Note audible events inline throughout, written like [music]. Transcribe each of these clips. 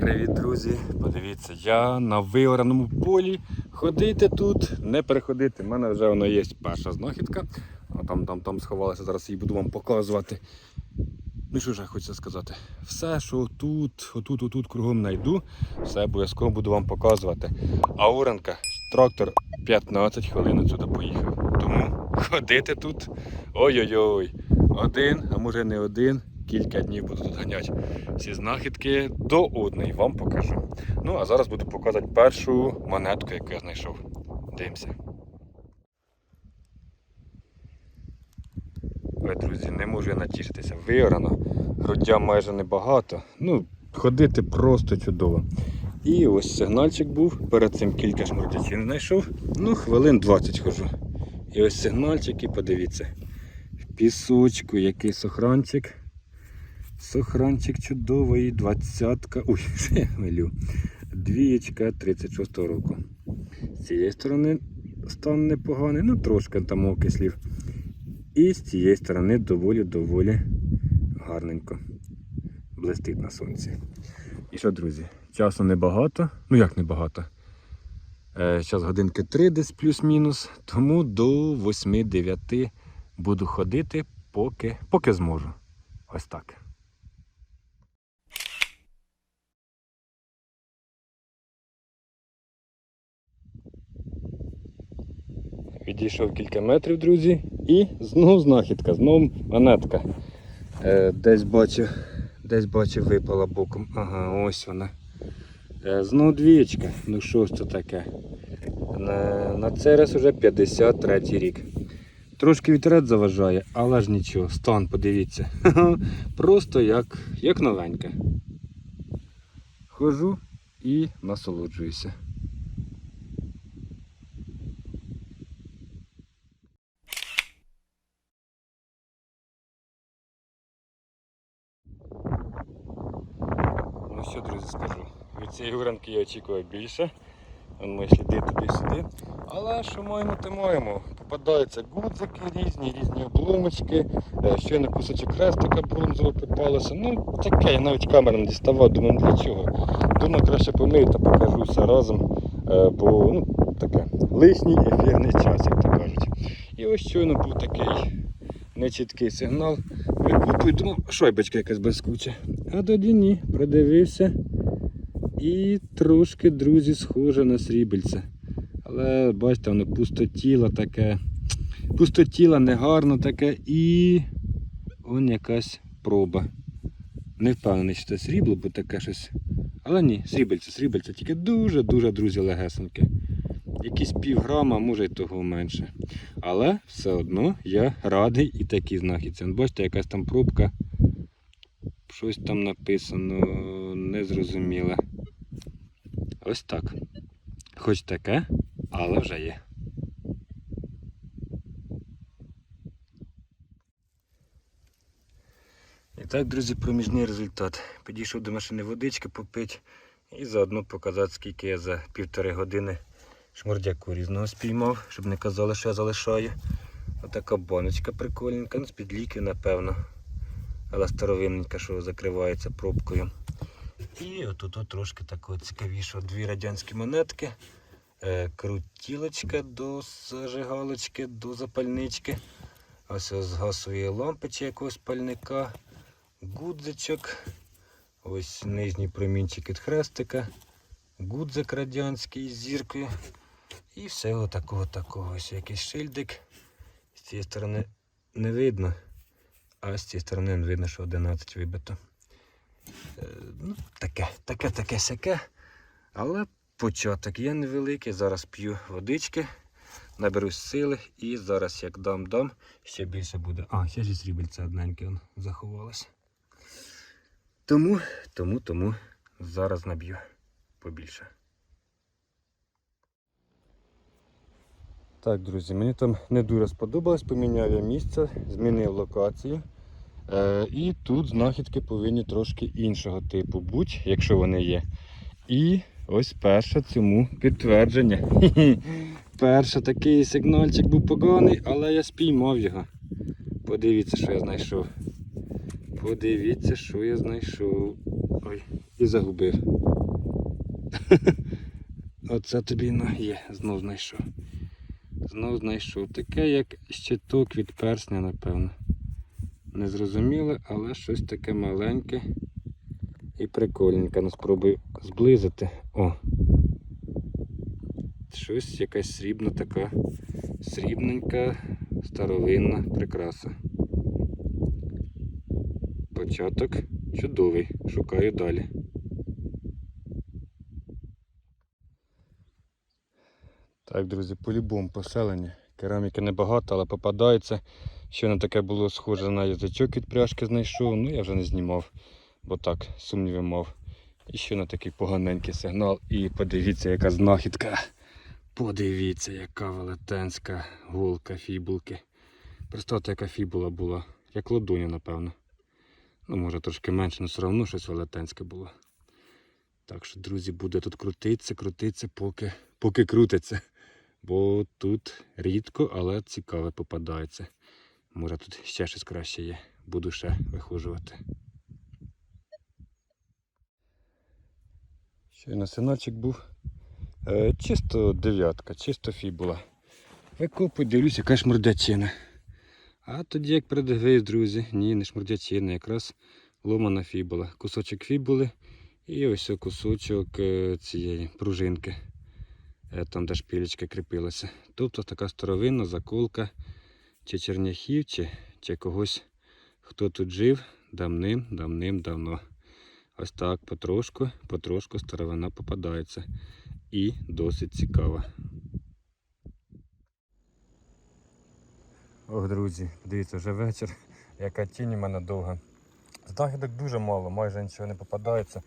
Привіт, друзі! Подивіться, я на виораному полі. Ходити тут, не переходити. У мене вже воно є перша знахідка. А там, там, там сховалася, зараз її буду вам показувати. Ну що ж я хочу сказати? Все, що тут, отут, отут кругом знайду, все обов'язково буду вам показувати. А Оранка, трактор 15 хвилин сюди поїхав. Тому ходити тут. Ой-ой-ой. Один, а може не один. Кілька днів буду тут ганяти всі знахідки до одної вам покажу. Ну а зараз буду показувати першу монетку, яку я знайшов. Дивимося. Ой, друзі, не можу я натішитися. Виорано, грудя майже небагато. Ну, ходити просто чудово. І ось сигнальчик був. Перед цим кілька шмурдячин знайшов. Ну, хвилин 20 хожу. І ось сигнальчик, і подивіться. Пісочку який сохранчик. Сохранчик чудовий, двадцятка. Ой, [laughs] я милю. Двієчка 36 року. З цієї сторони стан непоганий, ну трошки там окислів. І з цієї сторони доволі-доволі гарненько. Блистить на сонці. І що, друзі, часу небагато. Ну як небагато? Е, Зараз годинки 3 десь плюс-мінус. Тому до 8-9 буду ходити, поки, поки зможу. Ось так. Відійшов кілька метрів, друзі, і знову знахідка, знову монетка. Е, десь бачив, десь бачив, випала боком. Ага, ось вона. Е, знову двієчка. Ну що ж це таке? На, на цей раз уже 53 рік. Трошки вітерець заважає, але ж нічого, стан, подивіться. [laughs] Просто як, як новенька. Хожу і насолоджуюся. Ну що, друзі, скажу. Від цієї уранки я очікував більше. Мої сліди туди-сюди. Але що маємо, то маємо. Попадаються гудзики різні, різні обломочки. Е, Щойно кусочок хрестика бронзового попалося. Ну таке, я навіть камеру не діставав, думаю, для чого. Думаю, краще помию та покажу все разом. Е, Бо ну, таке лишній ефірний час, як то кажуть. І ось щойно був такий нечіткий сигнал. Викупую, думав, шойбочка якась блискуча. А тоді ні, придивився. І трошки, друзі, схоже на срібельце. Але бачите, воно пустотіло таке. Пустотіло, негарно таке і он якась проба. Не впевнений, що це срібло, бо таке щось. Але ні, срібельце, срібельце, тільки дуже-дуже, друзі, легесеньке. Якісь півграма, може й того менше. Але все одно я радий і такій знахідці. Бачите, якась там пробка. Щось там написано, незрозуміле. Ось так. Хоч таке, але вже є. І так, друзі, проміжний результат. Підійшов до машини водички попити і заодно показати, скільки я за півтори години шмурдяку різного спіймав, щоб не казали, що я залишаю. Отака баночка прикольненька, ну, з-під ліків, напевно. Але старовинненька, що закривається пробкою. І отут от трошки такого цікавішого. Дві радянські монетки. Е, крутілочка до зажигалочки, до запальнички. Ось з газової лампи чи якогось пальника. Гудзичок. Ось нижній промінчик від хрестика. Гудзик радянський з зіркою. І все отакого такого. Ось якийсь шильдик. З цієї сторони не видно, а з цієї сторони видно, що 11 вибито. Е, ну, таке, таке, таке сяке. Але початок є невеликий. Зараз п'ю водички, наберусь сили і зараз як дам-дам, ще більше буде. А, ще ж і срібельце одненьке он заховалось. Тому, тому, тому зараз наб'ю побільше. Так, друзі, мені там не дуже сподобалось, поміняв я місце, змінив локацію. Е, і тут знахідки повинні трошки іншого типу бути, якщо вони є. І ось перше цьому підтвердження. [laughs] Хі-хі. Перший такий сигнальчик був поганий, але я спіймав його. Подивіться, що я знайшов. Подивіться, що я знайшов. Ой, і загубив. [laughs] Оце тобі на є, знов знайшов. Знов знайшов. Таке, як щиток від персня, напевно. Незрозуміле, але щось таке маленьке і прикольненьке. Ну спробую зблизити. О! Щось якась срібна така, срібненька, старовинна прикраса. Початок чудовий. Шукаю далі. Так, друзі, по-любому поселення. Кераміки небагато, але попадається. Щойно таке було схоже на язичок від пряжки знайшов, ну я вже не знімав, бо так, сумніви мав. І ще на такий поганенький сигнал. І подивіться, яка знахідка. Подивіться, яка велетенська голка фібулки. Представте, яка фібула була. Як ладоня, напевно. Ну, може трошки менше, але все одно щось велетенське було. Так що, друзі, буде тут крутитися, крутитися, поки, поки крутиться. Бо тут рідко, але цікаве попадається. Може тут ще щось краще є. Буду ще вихожувати. Щойно синочок був. Е, чисто дев'ятка, чисто фібула. Викопую, дивлюсь, яка шмурдячина. А тоді, як придивись, друзі, ні, не шмурдячина, якраз ломана фібула. Кусочок фібули і ось кусочок е, цієї пружинки. Е, Там, де шпилечка кріпилася. Тобто така старовинна заколка чи черняхів, чи, чи когось, хто тут жив давним-давним-давно. Ось так потрошку, потрошку старовина попадається. І досить цікава. Ох, друзі, дивіться, вже вечір. Яка тінь у мене довга. Знахідок дуже мало, майже нічого не попадається.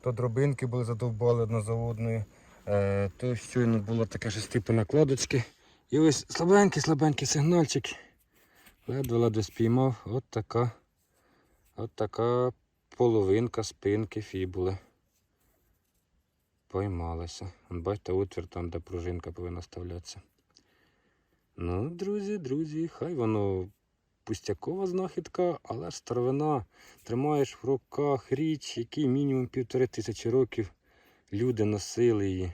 То дробинки були задовбали одна за одною, е, то щойно було таке щось типу накладочки. І ось слабенький-слабенький сигнальчик. Ледве-ледве спіймав. От така, от така половинка спинки фібули. Поймалася. Бачите, отвір там, де пружинка повинна вставлятися. Ну, друзі, друзі, хай воно пустякова знахідка, але старовина. Тримаєш в руках річ, який мінімум півтори тисячі років люди носили її.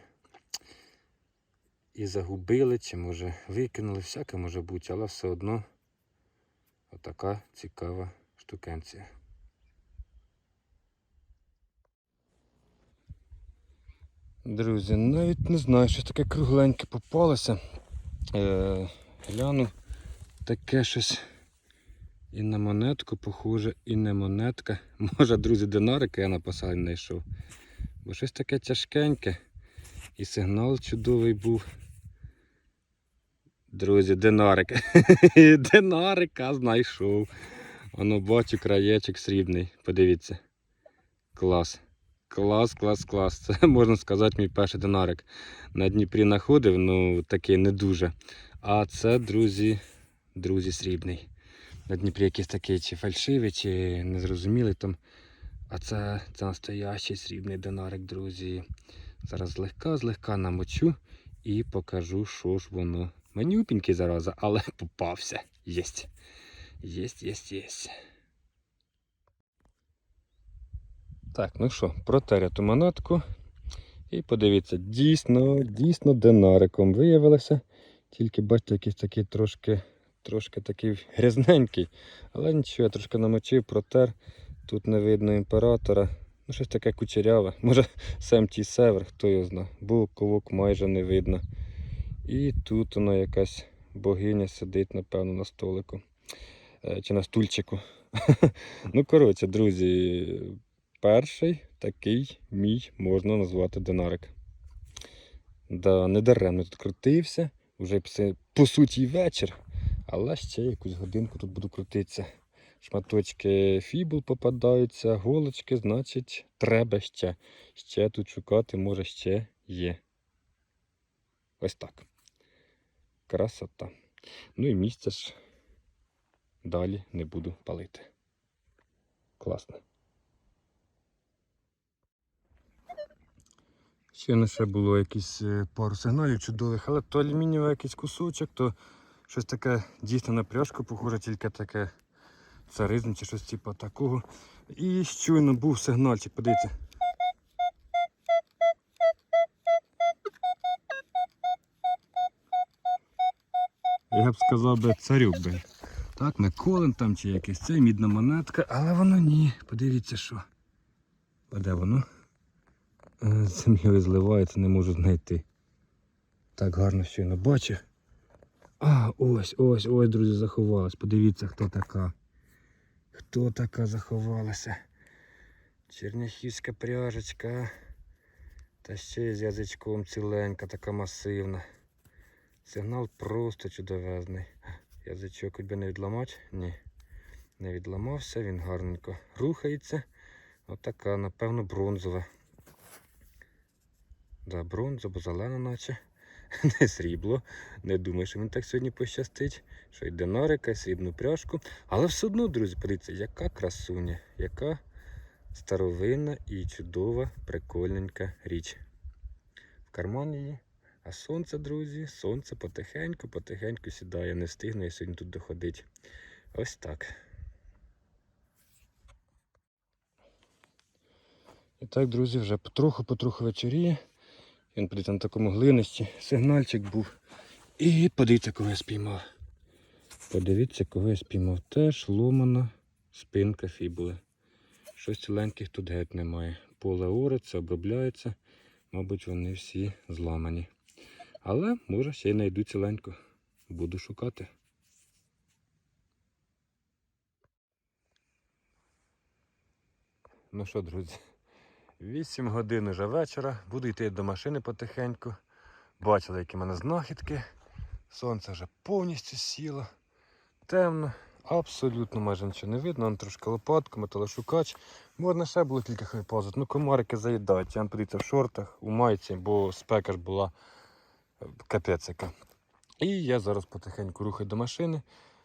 І загубили, чи може викинули, всяке може бути, але все одно отака цікава штукенція. Друзі, навіть не знаю, щось таке кругленьке попалося. Е, гляну, таке щось і на монетку похоже, і не монетка. Може, друзі, динарика я на посаді знайшов. Бо щось таке тяжкеньке. І сигнал чудовий був. Друзі, динарик. [laughs] Динарика знайшов. Воно бачу краєчок срібний. Подивіться. Клас. Клас, клас, клас. [laughs] Це можна сказати мій перший динарик. На Дніпрі знаходив, ну такий не дуже. А це, друзі, друзі, срібний. На Дніпрі якийсь такий чи фальшивий, чи незрозумілий там. А це, це настоящий срібний динарик, друзі. Зараз злегка, злегка намочу і покажу, що ж воно. Манюпінький зараза, але [laughs] попався. Єсть. Єсть, єсть, єсть. Так, ну що, протеря ту монетку. І подивіться, дійсно, дійсно динариком виявилося. Тільки бачите, якийсь такий трошки, трошки такий грязненький. Але нічого, я трошки намочив, протер. Тут не видно імператора. Ну, щось таке кучеряве. Може, [laughs] сам север, хто його зна. Буковок майже не видно. І тут вона якась богиня сидить, напевно, на столику. Е, Чи на стульчику. [laughs] ну, коротше, друзі, перший такий мій можна назвати динарик. Да, не даремно тут крутився. Вже по суті вечір. Але ще якусь годинку тут буду крутитися. Шматочки фібул попадаються, голочки, значить, треба ще. Ще тут шукати, може, ще є. Ось так. Красота. Ну і місце ж далі не буду палити. Класно. Ще не ще було якісь е, пару сигналів чудових, але то алюмінієвий якийсь кусочок, то щось таке дійсно на пляшку похоже, тільки таке царизм чи щось типу такого. І щойно був сигнальчик, подивіться. Я б сказав би царюк би. Так, Миколин там чи якийсь цей мідна монетка, але воно ні. Подивіться що. А де воно? Землею зливається, не можу знайти. Так гарно щойно бачу. А, ось, ось, ось, друзі, заховалась. Подивіться, хто така. Хто така заховалася? Черняхівська пряжечка. Та ще й з язичком ціленька, така масивна. Сигнал просто чудовезний. Язичок хоч би не відламати? Ні. Не відламався, він гарненько рухається. Отака, напевно, бронзова. Да, бронза, бо зелена наче. [laughs] Не срібло. Не думаю, що він так сьогодні пощастить. Що й динарика, срібну пряжку. Але все одно, друзі, подивіться, яка красуня, яка старовинна і чудова, прикольненька річ. В кармані її. А сонце, друзі, сонце потихеньку, потихеньку сідає. Не встигну я сьогодні тут доходити. Ось так. І так, друзі, вже потроху-потроху вечоріє. Він подивіться на такому глинищі. Сигнальчик був. І подивіться, кого я спіймав. Подивіться, кого я спіймав. Теж ломана спинка фібули. Щось ціленьких тут геть немає. Поле ориться, обробляється. Мабуть, вони всі зламані. Але може ще й знайду ціленьку. Буду шукати. Ну що, друзі, 8 годин уже вечора. Буду йти до машини потихеньку. Бачили, які в мене знахідки. Сонце вже повністю сіло. Темно, абсолютно майже нічого не видно. Вон трошки лопатку, металошукач. Можна ще було кілька хвилин позати. Ну, комарики заїдають. Я подивіться в шортах, у майці, бо спека ж була капець яка. І я зараз потихеньку рухаю до машини.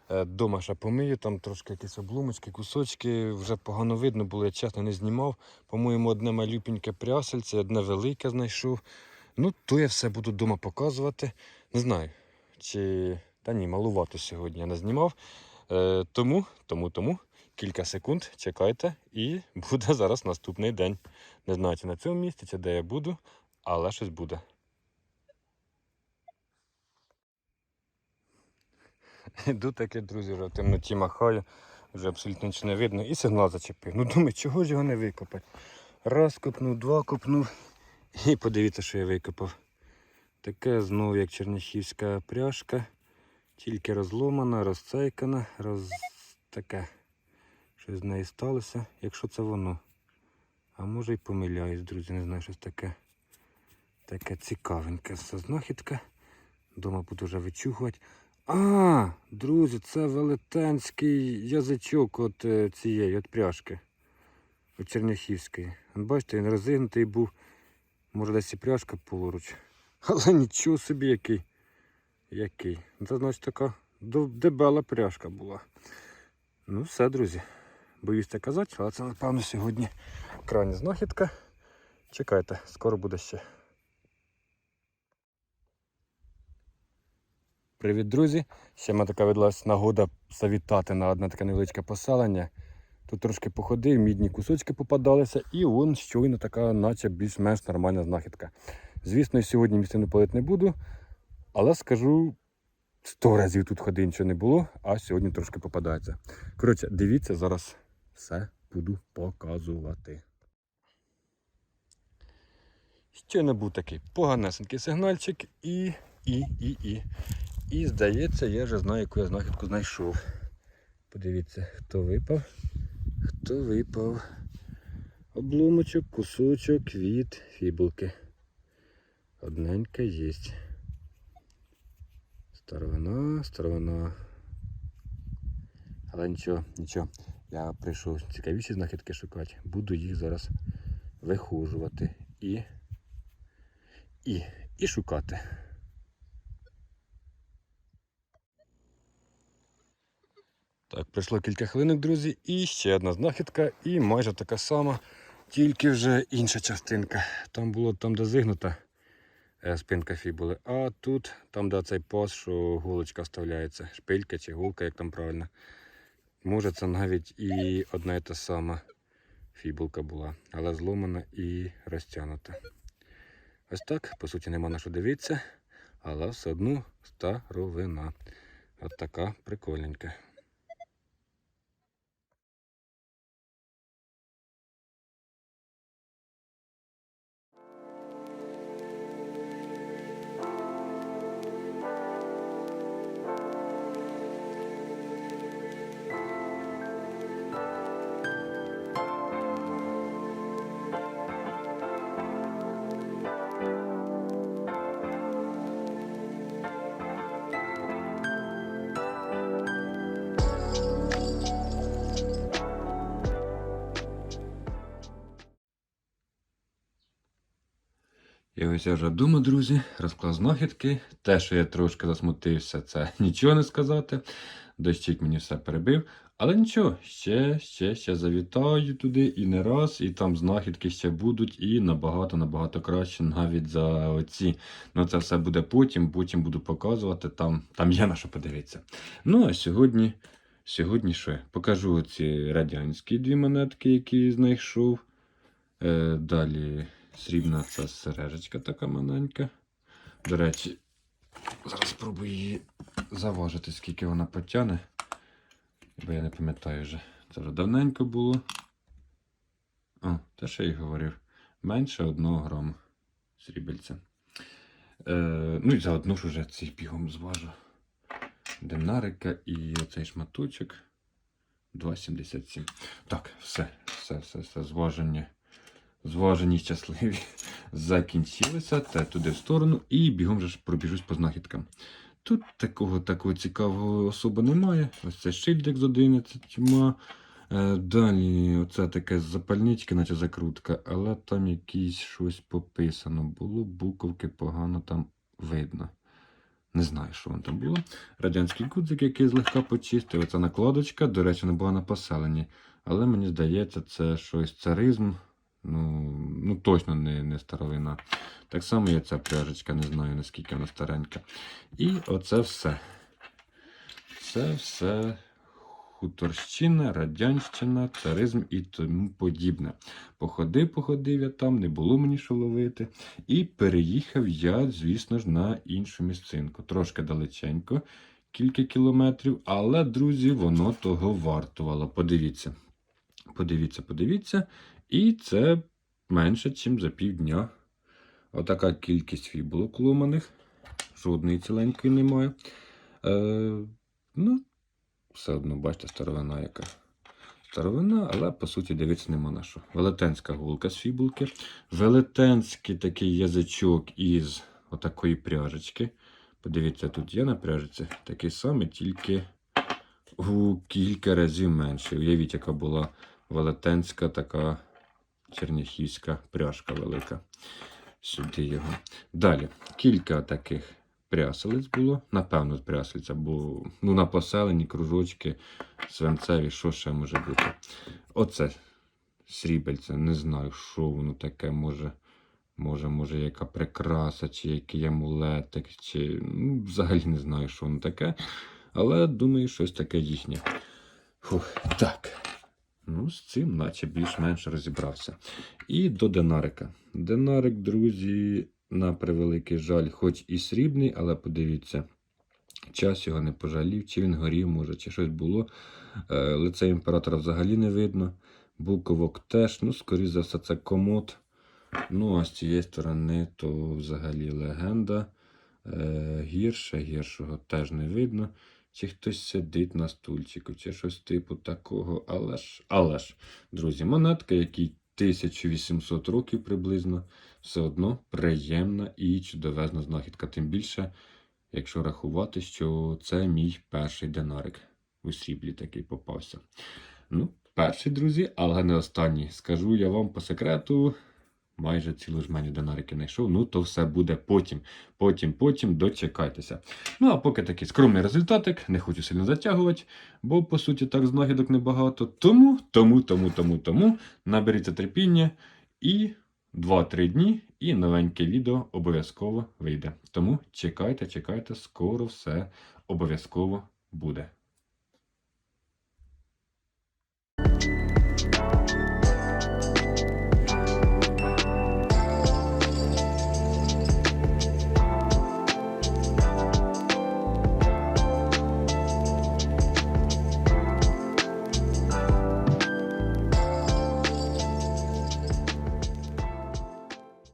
Е, Дома ще помию, там трошки якісь облумочки, кусочки. Вже погано видно було, я чесно не знімав. По-моєму, одне малюпеньке прясельце, одне велике знайшов. Ну, то я все буду вдома показувати. Не знаю, чи. Та ні, малувато сьогодні я не знімав. Е, тому, тому, тому кілька секунд чекайте, і [laughs] буде зараз наступний день. Не знаю, чи на цьому місці, чи де я буду, але щось буде. Іду таки, друзі, вже в темноті махаю, вже абсолютно нічого не видно. І сигнал зачепив. Ну думаю, чого ж його не викопати? Раз копнув, два копнув. І подивіться, що я викопав. Таке знову, як черняхівська пряжка. Тільки розломана, розцейкана, роз... таке. Щось з неї сталося, якщо це воно. А може й помиляюсь, друзі, не знаю, щось таке. Таке цікавеньке знахідка. Дома буду вже вичухувати. А, друзі, це велетенський язичок от е, цієї от пряжки. От Черняхівської. Бачите, він розігнутий був. Може десь і пряжка поруч. [laughs] Але нічого собі який. Який. Це значить така дебела пряжка була. Ну все, друзі. Боюсь це казати, але це напевно сьогодні крайня знахідка. Чекайте, скоро буде ще. Привіт, друзі! Ще мене така видалась нагода завітати на одне таке невеличке поселення. Тут трошки походив, мідні кусочки попадалися, і вон щойно така, наче більш-менш нормальна знахідка. Звісно, сьогодні місцину палити не буду, але скажу, сто разів тут ходи нічого не було, а сьогодні трошки попадається. Коротше, дивіться, зараз все буду показувати. Ще не був такий поганесенький сигнальчик і, і, і, і. І здається, я вже знаю, яку я знахідку знайшов. Подивіться, хто випав. Хто випав. Обломочок, кусочок від фібулки. Одненька є. Старовина, старовина. Але нічого, нічого. Я прийшов цікавіші знахідки шукати. Буду їх зараз вихожувати і, і, і шукати. Так, пройшло кілька хвилинок, друзі, і ще одна знахідка, і майже така сама, тільки вже інша частинка. Там було там, де зигнута е, спинка фібули, а тут, там, де цей паз, що голочка вставляється, шпилька чи голка, як там правильно. може це навіть і одна і та сама фібулка була, але зломана і розтягнута. Ось так, по суті, нема на що дивитися, але все одно старовина. От така прикольненька. І ось я вже вдома, друзі, розклав знахідки. Те, що я трошки засмутився, це [laughs] нічого не сказати. Дощик мені все перебив. Але нічого, ще, ще, ще завітаю туди і не раз, і там знахідки ще будуть, і набагато-набагато краще навіть за оці. Ну це все буде потім, потім буду показувати, там, там є на що подивитися. Ну, а сьогодні, сьогодні що? Покажу ці радянські дві монетки, які знайшов. Е, далі срібна ця сережечка така маленька. До речі, зараз спробую її заважити, скільки вона потягне. Бо я не пам'ятаю вже. Це вже давненько було. О, те, що я й говорив. Менше одного граму срібельця. Е, ну і заодно ж уже цей бігом зважу. Динарика і оцей шматочок 2,77. Так, все, все, все, все, зваження. Зважені щасливі [laughs] закінчилися. Те туди в сторону і бігом же пробіжусь по знахідкам. Тут такого такого цікавого особи немає. Ось це шильдик з 11. Е, Далі оце таке запальнички, наче закрутка, але там якісь щось пописано було, буковки погано там видно. Не знаю, що воно там було. Радянський гудзик, який злегка почистив. Оця накладочка, до речі, не була на поселенні. Але мені здається, це щось царизм. Ну, ну точно не, не старовина. Так само є ця пряжечка, не знаю наскільки вона старенька. І оце все. Це все хуторщина, радянщина, царизм і тому подібне. Походив, походив я там, не було мені що ловити. І переїхав я, звісно ж, на іншу місцинку. Трошки далеченько, кілька кілометрів, але, друзі, воно того вартувало. Подивіться. Подивіться, подивіться. І це менше, ніж за півдня. Отака кількість фібулок ломаних. Жодної ціленької немає. Е, ну, все одно, бачите, старовина яка. Старовина, але по суті дивитися нема на що. Велетенська гулка з фібулки. Велетенський такий язичок із отакої пряжечки. Подивіться, тут є на пряжиці такий самий, тільки у кілька разів менше. Уявіть, яка була велетенська така черняхівська пряжка велика. Сюди його. Далі, кілька таких пряселиць було. Напевно, пряселиця, бо ну, на поселенні кружочки свинцеві, що ще може бути. Оце срібельце, не знаю, що воно таке може. Може, може, яка прикраса, чи який амулетик, чи ну, взагалі не знаю, що воно таке. Але думаю, щось таке їхнє. Фух, так. Ну, з цим, наче більш-менш розібрався. І до динарика. Динарик, друзі, на превеликий жаль, хоч і срібний, але подивіться, час його не пожалів, чи він горів, може, чи щось було. Е, Лице імператора взагалі не видно. Буковок теж, ну, скоріше за все, це комод. Ну, а з цієї сторони, то взагалі легенда. Е, Гірше, гіршого теж не видно. Чи хтось сидить на стульчику, чи щось типу такого. Але ж, але ж, друзі, монетка, якій 1800 років приблизно, все одно приємна і чудовезна знахідка. Тим більше, якщо рахувати, що це мій перший динарик. У сріблі такий попався. Ну, перший, друзі, але не останній. Скажу я вам по секрету. Майже цілу жменю динариків знайшов. Ну, то все буде потім. Потім, потім дочекайтеся. Ну, а поки такий скромний результатик, не хочу сильно затягувати, бо, по суті, так знахідок небагато. Тому, тому, тому, тому, тому наберіться терпіння і 2-3 дні, і новеньке відео обов'язково вийде. Тому чекайте, чекайте, скоро все обов'язково буде.